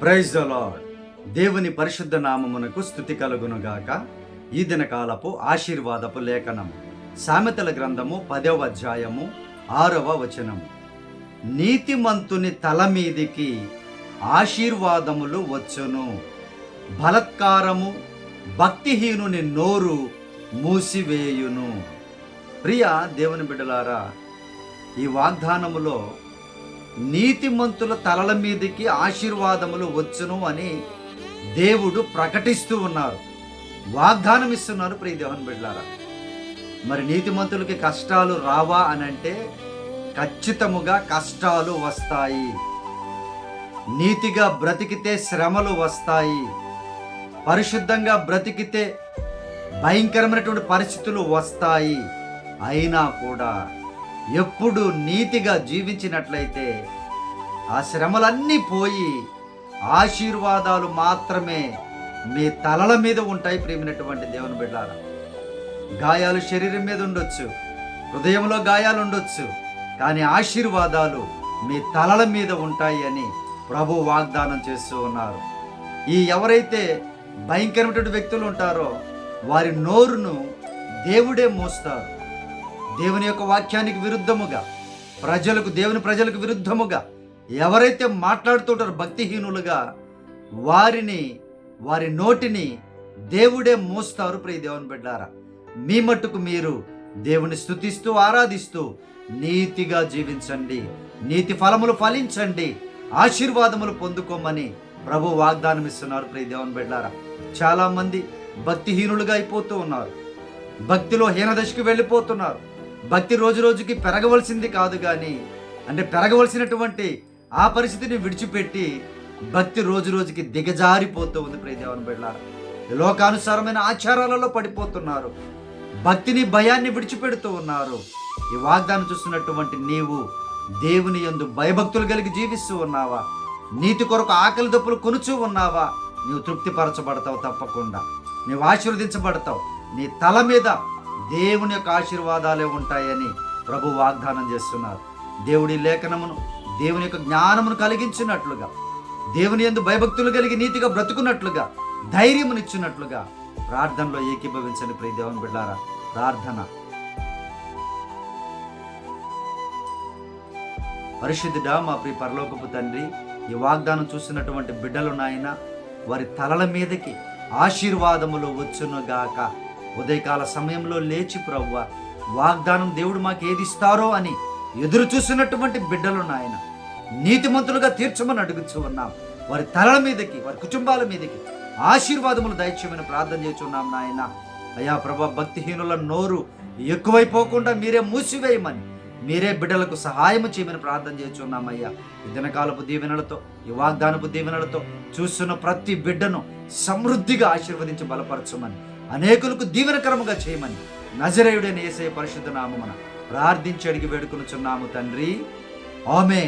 Praise lord. దేవుని పరిశుద్ధ నామమునకు స్థుతి కలుగునుగాక. ఈ దినకాలపు ఆశీర్వాదపు లేఖనం సామెతల గ్రంథము పదవ అధ్యాయము ఆరవ వచనము. నీతిమంతుని తల మీదికి ఆశీర్వాదములు వచ్చును. బలత్కారము భక్తిహీనుని నోరు మూసివేయును. ప్రియ దేవుని బిడ్డలారా ఈ వాగ్దానములో నీతిమంతుల తలల మీదకి ఆశీర్వాదములు వచ్చును అని దేవుడు ప్రకటిస్తూ ఉన్నారు. వాగ్దానం ఇస్తున్నారు ప్రియ దేవన్ బిడ్డారా మరి నీతిమంతులకి కష్టాలు రావా అని అంటే ఖచ్చితముగా కష్టాలు వస్తాయి. నీతిగా బ్రతికితే శ్రమలు వస్తాయి. పరిశుద్ధంగా బ్రతికితే భయంకరమైనటువంటి పరిస్థితులు వస్తాయి. అయినా కూడా ఎప్పుడు నీతిగా జీవించినట్లయితే ఆ శ్రమలన్నీ పోయి ఆశీర్వాదాలు మాత్రమే మీ తలల మీద ఉంటాయి ప్రేమినటువంటి దేవుని బిడ్డారా. గాయాలు శరీరం మీద ఉండొచ్చు హృదయంలో గాయాలు ఉండొచ్చు కానీ ఆశీర్వాదాలు మీ తలల మీద ఉంటాయి అని ప్రభు వాగ్దానం చేస్తూ ఉన్నారు. ఈ ఎవరైతే భయంకరమైనటువంటి వ్యక్తులు ఉంటారో వారి నోరును దేవుడే మోస్తారు. దేవుని యొక్క వాక్యానికి విరుద్ధముగా ప్రజలకు దేవుని ప్రజలకు విరుద్ధముగా ఎవరైతే మాట్లాడుతుంటారో భక్తిహీనులుగా వారిని వారి నోటిని దేవుడే మోస్తారు. ప్రియ దేవుని బిడ్డారా మీ మట్టుకు మీరు దేవుని స్తుతిస్తూ ఆరాధిస్తూ నీతిగా జీవించండి. నీతి ఫలములు ఫలించండి. ఆశీర్వాదములు పొందుకోమని ప్రభు వాగ్దానం ఇస్తున్నారు. ప్రియ దేవుని బిడ్డారా చాలామంది భక్తిహీనులుగా అయిపోతూ ఉన్నారు. భక్తిలో హీనదశకు వెళ్ళిపోతున్నారు. భక్తి రోజు రోజుకి పెరగవలసింది కాదు కానీ అంటే పెరగవలసినటువంటి ఆ పరిస్థితిని విడిచిపెట్టి భక్తి రోజు రోజుకి దిగజారిపోతూ ఉంది ప్రియ బిళ్ళారు. లోకానుసారమైన ఆచారాలలో పడిపోతున్నారు. భక్తిని భయాన్ని విడిచిపెడుతూ ఉన్నారు. ఈ వాగ్దానం చూస్తున్నటువంటి నీవు దేవుని యందు భయభక్తులు కలిగి జీవిస్తూ ఉన్నావా? నీతి కొరకు ఆకలి దప్పులు కొనుచూ ఉన్నావా? నీవు తృప్తిపరచబడతావు తప్పకుండా. నీవు ఆశీర్వదించబడతావు. నీ తల మీద దేవుని యొక్క ఆశీర్వాదాలే ఉంటాయని ప్రభు వాగ్దానం చేస్తున్నారు. దేవుడి లేఖనమును దేవుని యొక్క జ్ఞానమును కలిగించినట్లుగా దేవుని ఎందు భయభక్తులు కలిగి నీతిగా బ్రతుకున్నట్లుగా ధైర్యమునిచ్చినట్లుగా ప్రార్థనలో ఏకీభవించని ప్రియ దేవుని బిడ్డారా ప్రార్థన. పరిశుద్ధుడా మా ప్రియ పరలోకపు తండ్రి ఈ వాగ్దానం చూసినటువంటి బిడ్డలు నాయన వారి తలల మీదకి ఆశీర్వాదములు వచ్చునుగాక. ఉదయకాల సమయంలో లేచి ప్రవ్వ వాగ్దానం దేవుడు మాకు ఏది ఇస్తారో అని ఎదురు చూసినటువంటి బిడ్డలు నాయన నీతిమంతులుగా తీర్చమని అడుగుచూ ఉన్నాం. వారి తలల మీదకి వారి కుటుంబాల మీదకి ఆశీర్వాదములు దయచేయమని ప్రార్థన చేస్తున్నాం నాయన. అయా ప్రభా భక్తిహీనుల నోరు ఎక్కువైపోకుండా మీరే మూసివేయమని మీరే బిడ్డలకు సహాయం చేయమని ప్రార్థన చేస్తున్నామయ్యా ఈ దినకాలపు దీవెనలతో ఈ వాగ్దానపు దీవెనలతో చూస్తున్న ప్రతి బిడ్డను సమృద్ధిగా ఆశీర్వదించి బలపరచమని అనేకులకు దీవెనకరముగా చేయమని నజరేయుడైన ఏసే పరిశుద్ధ నామమున ప్రార్థించి అడిగి వేడుకొనుచున్నాము తండ్రి. ఆమె